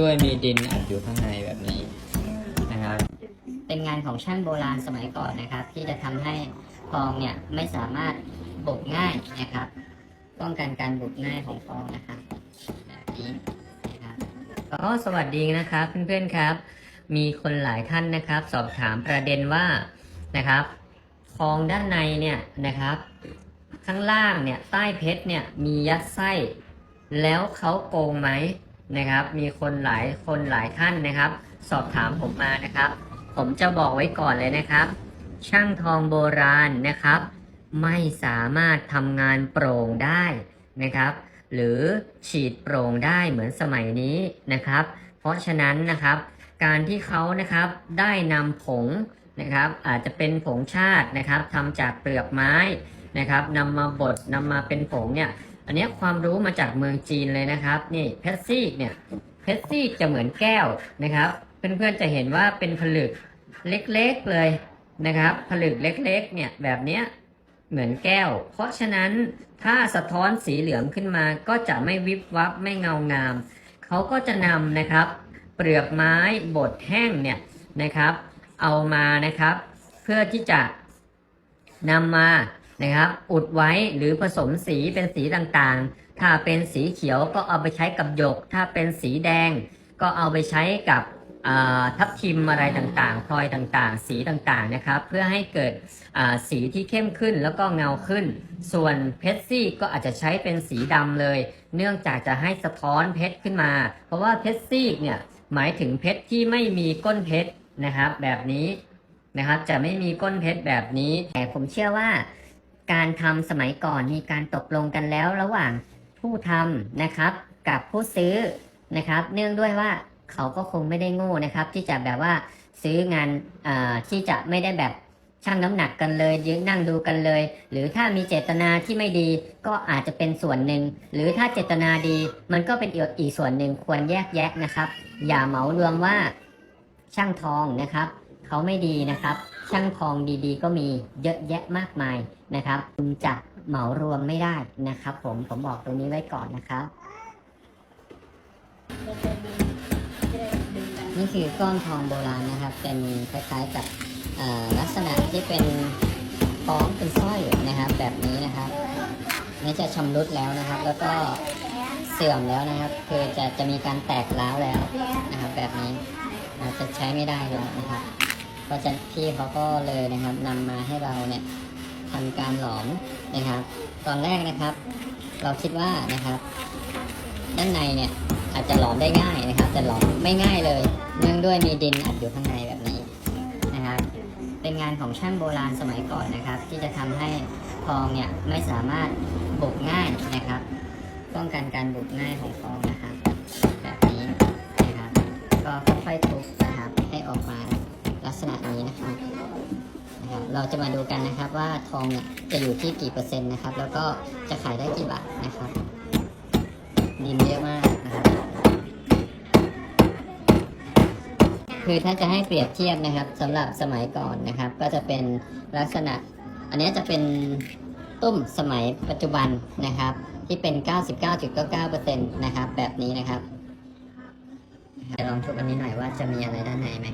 ด้วยมีดินอัดอยู่ข้างในแบบนี้นะครับ เป็นงานของช่างโบราณสมัยก่อนนะครับ ที่จะทำให้ทองเนี่ยไม่สามารถบุกง่ายนะครับ ป้องกันการบุกง่ายของทองนะครับแบบนี้นะครับก็สวัสดีนะครับเพื่อนๆครับ มีคนหลายท่านนะครับ สอบถามประเด็นว่านะครับทองด้านในเนี่ยนะครับ ข้างล่างเนี่ยใต้เพชรเนี่ยมียัดไส้แล้วเขาโกงไหม นะครับ มีคนหลายคนหลายท่านนะครับ สอบถามผมมานะครับ ผมจะบอกไว้ก่อนเลยนะครับ ช่างทองโบราณนะครับ ไม่สามารถทำงานโปร่งได้นะครับ หรือฉีดโปร่งได้เหมือนสมัยนี้นะครับ เพราะฉะนั้นนะครับ การที่เขานะครับได้นำผงนะครับ อาจจะเป็นผงชาตินะครับทำจากเปลือกไม้นะครับนำมาบดนำมาเป็นผงเนี่ย อันนี้ความรู้มาจากเมืองจีนเลยนะครับ นี่เพชรซีกเนี่ยเพชรซีกจะเหมือนแก้วนะครับ เพื่อนๆจะเห็นว่าเป็นผลึกเล็กๆเลยนะครับ ผลึกเล็กๆ เนี่ยแบบเนี้ยเหมือนแก้ว เพราะฉะนั้นถ้าสะท้อนสีเหลืองขึ้นมาก็จะไม่วิบวับไม่เงางาม เขาก็จะนำนะครับ เปลือกไม้บดแห้งเนี่ยนะครับ เอามานะครับ เพื่อที่จะนำมา นะครับอุดไว้หรือผสมสีเป็นสีต่างๆ ถ้าเป็นสีเขียวก็เอาไปใช้กับหยก ถ้าเป็นสีแดงก็เอาไปใช้กับทับทิมอะไรต่างๆพลอยต่างๆ สีต่างๆนะครับ เพื่อให้เกิดสีที่เข้มขึ้นแล้วก็เงาขึ้น ส่วนเพชรซี่ก็อาจจะใช้เป็นสีดำเลย เนื่องจากจะให้สะท้อนเพชรขึ้นมา เพราะว่าเพชรซี่เนี่ยหมายถึงเพชรที่ไม่มีก้นเพชรนะครับแบบนี้นะครับจะไม่มีก้นเพชรแบบนี้ แต่ผมเชื่อว่า การทำสมัยก่อนมีการตกลงกันแล้วระหว่างผู้ทำนะครับ กับผู้ซื้อนะครับ เนื่องด้วยว่าเขาก็คงไม่ได้โง่นะครับ ที่จะแบบว่าซื้องานที่จะไม่ได้แบบชั่งน้ำหนักกันเลยยืนนั่งดูกันเลย หรือถ้ามีเจตนาที่ไม่ดีก็อาจจะเป็นส่วนหนึ่ง หรือถ้าเจตนาดีมันก็เป็นอีกอีกส่วนหนึ่งควรแยกแยะนะครับ อย่าเหมารวมว่าช่างทองนะครับ เขาไม่ดีนะครับ ช่างทองดีๆ ก็มีเยอะแยะมากมายนะครับ คุณจะเหมารวมไม่ได้นะครับ ผมผมบอกตรงนี้ไว้ก่อนนะครับ นี่คือก้อนทองโบราณนะครับ เป็นคล้ายๆกับลักษณะที่เป็นคล้องเป็นสร้อยนะครับ แบบนี้นะครับนี่จะชำรุดแล้วนะครับ แล้วก็เสื่อมแล้วนะครับ คือจะจะมีการแตกร้าวแล้วนะครับ แบบนี้จะใช้ไม่ได้แล้วนะครับ ก็จะพี่เขาก็เลยนะครับนำมาให้เราเนี่ยทำการหลอมนะครับ ตอนแรกนะครับ เราคิดว่านะครับ ด้านในเนี่ยอาจจะหลอมได้ง่ายนะครับ แต่หลอมไม่ง่ายเลย เนื่องด้วยมีดินอัดอยู่ข้างในแบบนี้นะครับ เป็นงานของช่างโบราณสมัยก่อนนะครับ ที่จะทำให้ทองเนี่ยไม่สามารถบุกง่ายนะครับ ป้องกันการบุกง่ายของทองนะครับ ณะนี้นะครับนะครับ เราจะมาดูกันนะครับว่าทองเนี่ยจะอยู่ที่กี่เปอร์เซ็นต์นะครับ แล้วก็จะขายได้กี่บาทนะครับ ดินเยอะมากนะครับ คือถ้าจะให้เปรียบเทียบนะครับสำหรับสมัยก่อนนะครับ ก็จะเป็นลักษณะ อันนี้จะเป็นตุ้มสมัยปัจจุบันนะครับ ที่เป็น 99.99%นะครับ แบบนี้นะครับเดี๋ยวลองทุบอันนี้หน่อยว่าจะมีอะไรด้านในไหม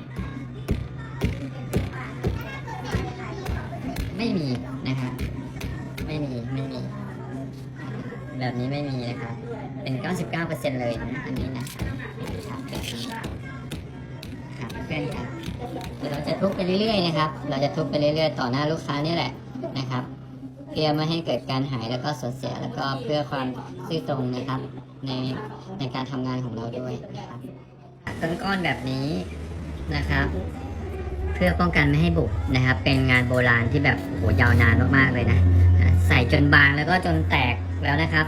ไม่มีนะครับ ไม่มีไม่มี แบบนี้ไม่มีนะครับ เป็น 99%เลยนะอันนี้นะครับครับแบบนี้ครับเพื่อนครับเราจะทุบไปเรื่อยๆนะครับ เราจะทุบไปเรื่อยๆ ต่อหน้าลูกค้านี่แหละนะครับ เพื่อไม่ให้เกิดการหายแล้วก็สูญเสียแล้วก็เพื่อความซื่อตรงนะครับ ในในการทำงานของเราด้วยนะครับต้นก้อนแบบนี้นะครับ เพื่อป้องกันไม่ให้บุกนะครับ เป็นงานโบราณที่แบบโหยาวนานมากๆเลยนะ ใส่จนบางแล้วก็จนแตกแล้วนะครับ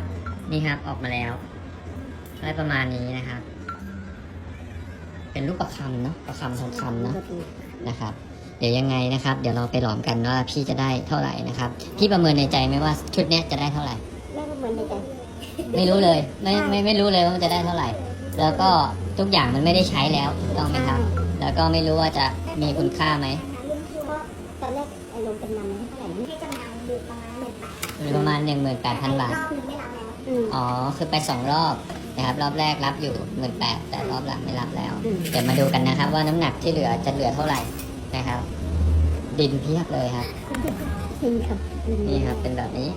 นี่ครับออกมาแล้วได้ประมาณนี้นะครับ เป็นรูปประคำเนาะประคำทองคำเนาะนะครับ เดี๋ยวยังไงนะครับ เดี๋ยวเราไปหลอมกันว่าพี่จะได้เท่าไหร่นะครับพี่ประเมินในใจไหมว่าชุดเนี้ยจะได้เท่าไหร่ไม่ประเมินในใจไม่รู้เลยไม่ไม่ไม่รู้เลยว่ามันจะได้เท่าไหร่ แล้วก็ทุกอย่างมันไม่ได้ใช้แล้วถูกต้องไหมครับ แล้วก็ไม่รู้ว่าจะมีคุณค่าไหมเพราะตอนแรกไอ้ลงจำนำเท่าไหร่ไม่ให้จำนำอยู่ประมาณหนึ่งบาทหรือประมาณหนึ่งหมื่นแปดพันบาทรอบนึงไม่รับแล้วอืมอ๋อ คือไปสองรอบแนะครับ รอบแรกรับอยู่หมื่นแปดแต่รอบหลังไม่รับแล้วอืมเดี๋ยวมาดูกันนะครับ ว่าน้ำหนักที่เหลือจะเหลือเท่าไหร่นะครับ ดินเพียบเลยครับจริงครับอืมนี่ครับ เป็นแบบนี้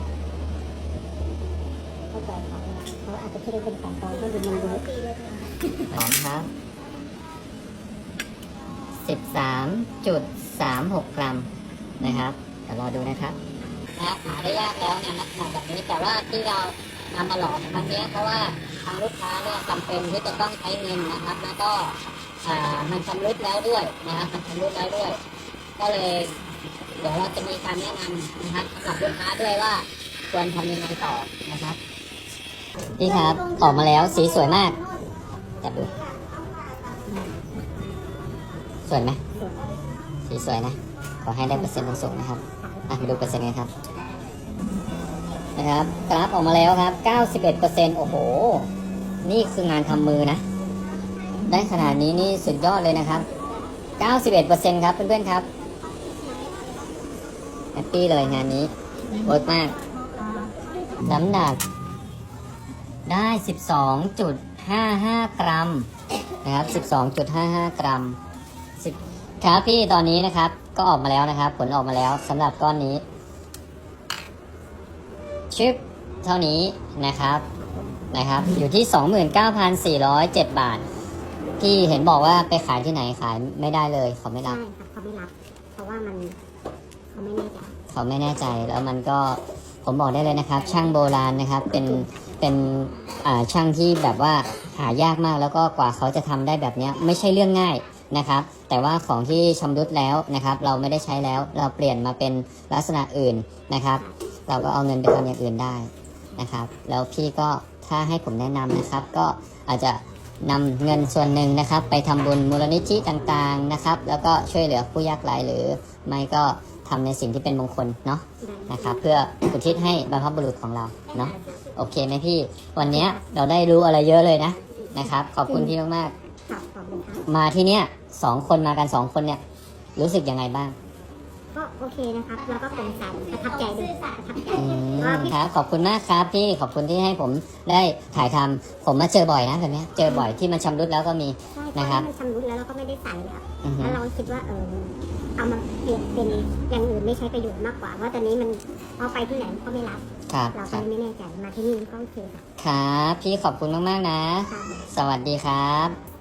เข้าใจเขาเขาอาจจะคิดว่าเป็นของปลอมเพราะดูมันเยอะพร้อมครับ สิบสามจุดสามหกกรัมนะครับเดี๋ยวรอดูนะครับนะครับหาได้ยากแล้วเนี่ยลักษณะแบบนี้แต่ว่าที่เรานำมาหลอมครั้งนี้เพราะว่าทางลูกค้าเนี่ยจำเป็นที่จะต้องใช้เงินนะครับ แล้วก็อ่ามันชำรุดแล้วด้วยนะครับมันชำรุดแล้วด้วย ก็เลยเดี๋ยวเราจะมีการแนะนำนะครับสำหรับลูกค้าด้วยว่าควรทำยังไงต่อนะครับพี่ครับออกมาแล้วสีสวยมากจับดู สวยไหมสีสวยนะ ขอให้ได้เปอร์เซ็นต์สูงๆนะครับ อะมาดูเปอร์เซ็นต์กันครับ นะครับกราฟออกมาแล้วครับ 91เปอร์เซ็นต์โอ้โห นี่คืองานทำมือนะ ได้ขนาดนี้นี่สุดยอดเลยนะครับ 91เปอร์เซ็นต์ครับเพื่อนๆครับแฮปปี้เลยงานนี้เวิร์กมาก น้ำหนัก ได้ 12.55 กรัม นะครับ 12.55 กรัม ครับพี่ตอนนี้นะครับ ก็ออกมาแล้วนะครับ ผลออกมาแล้วสำหรับก้อนนี้ชิปเท่านี้นะครับนะครับ อยู่ที่ 29,407 บาทที่เห็นบอกว่าไปขายที่ไหนขายไม่ได้เลย เขาไม่รับใช่ครับเขาไม่รับ เพราะว่ามันเขาไม่แน่ใจเขาไม่แน่ใจแล้วมันก็ผมบอกได้เลยนะครับ ช่างโบราณนะครับ เป็นเป็นอ่าช่างที่แบบว่าหายากมากแล้วก็กว่าเขาจะทำได้แบบเนี้ยไม่ใช่เรื่องง่าย นะครับ แต่ว่าของที่ชำรุดแล้วนะครับ เราไม่ได้ใช้แล้วเราเปลี่ยนมาเป็นลักษณะอื่นนะครับ เราก็เอาเงินไปทำอย่างอื่นได้นะครับ แล้วพี่ก็ถ้าให้ผมแนะนำนะครับ ก็อาจจะนำเงินส่วนหนึ่งนะครับ ไปทำบุญมูลนิธิต่างๆนะครับ แล้วก็ช่วยเหลือผู้ยากไร้หรือไม่ก็ทำในสิ่งที่เป็นมงคลเนาะนะครับ เพื่ออุทิศให้บรรพบุรุษของเราเนาะโอเคไหมพี่ วันนี้เราได้รู้อะไรเยอะเลยนะนะครับ ขอบคุณพี่มาก ครับขอบคุณครับๆมาที่เนี้ยสองคนมากันสองคนเนี่ย รู้สึกยังไงบ้างก็โอเคนะครับ แล้วก็เป็นสายประทับใจด้วยประทับใจอืมครับขอบคุณมากครับพี่ขอบคุณที่ให้ผมได้ถ่ายทำผมมาเจอบ่อยนะแบบเนี้ยเจอบ่อยที่มันชำรุดแล้วก็มี ใช่นะครับเพาะว่ามันชำรุดแล้วเราก็ไม่ได้ใส่แล้ว อือฮึ แล้วเราคิดว่าเออเอามาเปลี่ยนเป็นอย่างอื่นไม่ใช้ประโยชน์มากกว่าว่าตอนนี้มันพอไปที่ไหนก็ไม่รับ ครับเราคก็รับเลยไม่แน่ใจมาที่นี่ก็โอเคค่ะครับ พี่ขอบคุณมากๆนะครับสวัสดีครับ